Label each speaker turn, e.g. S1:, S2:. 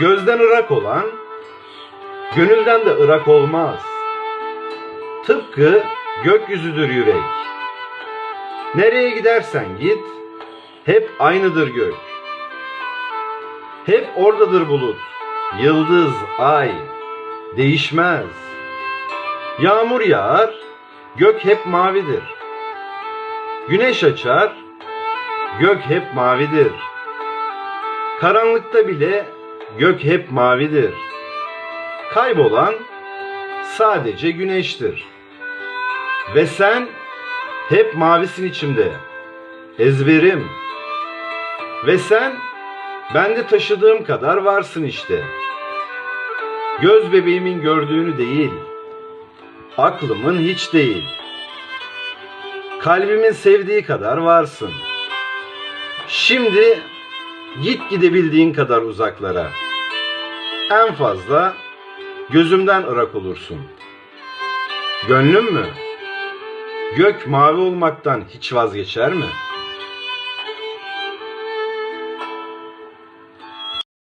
S1: Gözden ırak olan, gönülden de ırak olmaz. Tıpkı gökyüzüdür yürek. Nereye gidersen git, hep aynıdır gök. Hep oradadır bulut, yıldız, ay, değişmez. Yağmur yağar, gök hep mavidir. Güneş açar, gök hep mavidir. Karanlıkta bile gök hep mavidir. Kaybolan sadece güneştir. Ve sen hep mavisin içimde. Ezberim. Ve sen bende taşıdığım kadar varsın işte. Göz bebeğimin gördüğünü değil, aklımın hiç değil. Kalbimin sevdiği kadar varsın. Şimdi git gidebildiğin kadar uzaklara. En fazla gözümden ırak olursun. Gönlüm mü? Gök mavi olmaktan hiç vazgeçer mi?''